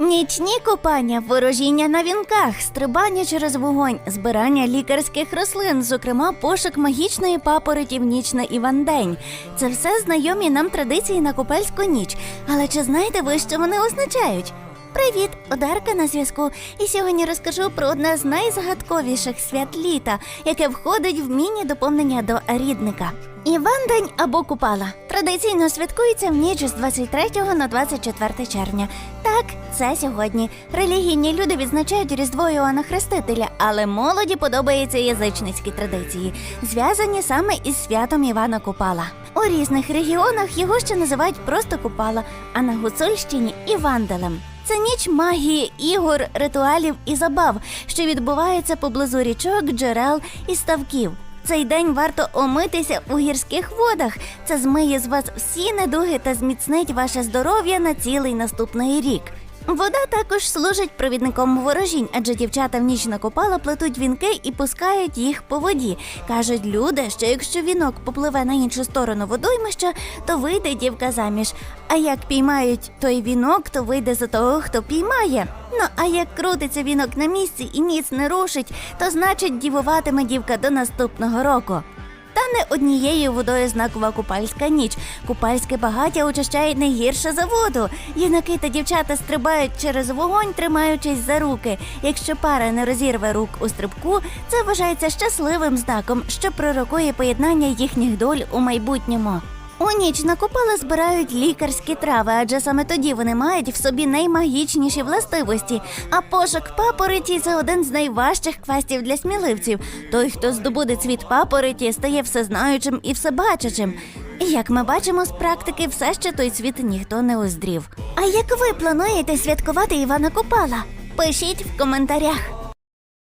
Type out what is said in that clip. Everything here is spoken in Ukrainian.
Нічні купання, ворожіння на вінках, стрибання через вогонь, збирання лікарських рослин, зокрема пошук магічної папороті в ніч на Івандень. Це все знайомі нам традиції на купельську ніч. Але чи знаєте ви, що вони означають? Привіт, Одарка на зв'язку. І сьогодні розкажу про одне з найзагадковіших свят літа, яке входить в міні-доповнення до рідника. Івандень або Купала традиційно святкується в ніч з 23 на 24 червня. Так, це сьогодні. Релігійні люди відзначають Різдво Іоанна Хрестителя, але молоді подобаються язичницькі традиції, зв'язані саме із святом Івана Купала. У різних регіонах його ще називають просто Купала, а на Гуцульщині Іванделем. Це ніч магії, ігор, ритуалів і забав, що відбуваються поблизу річок, джерел і ставків. Цей день варто омитися у гірських водах. Це змиє з вас всі недуги та зміцнить ваше здоров'я на цілий наступний рік. Вода також служить провідником ворожінь, адже дівчата в ніч накопала плетуть вінки і пускають їх по воді. Кажуть люди, що якщо вінок попливе на іншу сторону водоймища, то вийде дівка заміж. А як піймають той вінок, то вийде за того, хто піймає. Ну а як крутиться вінок на місці і ніц не рушить, то значить дівуватиме дівка до наступного року. Та не однією водою знакова купальська ніч. Купальське багаття очищає не гірше за воду. Юнаки та дівчата стрибають через вогонь, тримаючись за руки. Якщо пара не розірве рук у стрибку, це вважається щасливим знаком, що пророкує поєднання їхніх доль у майбутньому. У ніч на купала збирають лікарські трави, адже саме тоді вони мають в собі наймагічніші властивості. А пошук папороті це один з найважчих квестів для сміливців. Той, хто здобуде цвіт папороті, стає всезнаючим і всебачачим. І як ми бачимо з практики, все ще той цвіт ніхто не оздрів. А як ви плануєте святкувати Івана Купала? Пишіть в коментарях.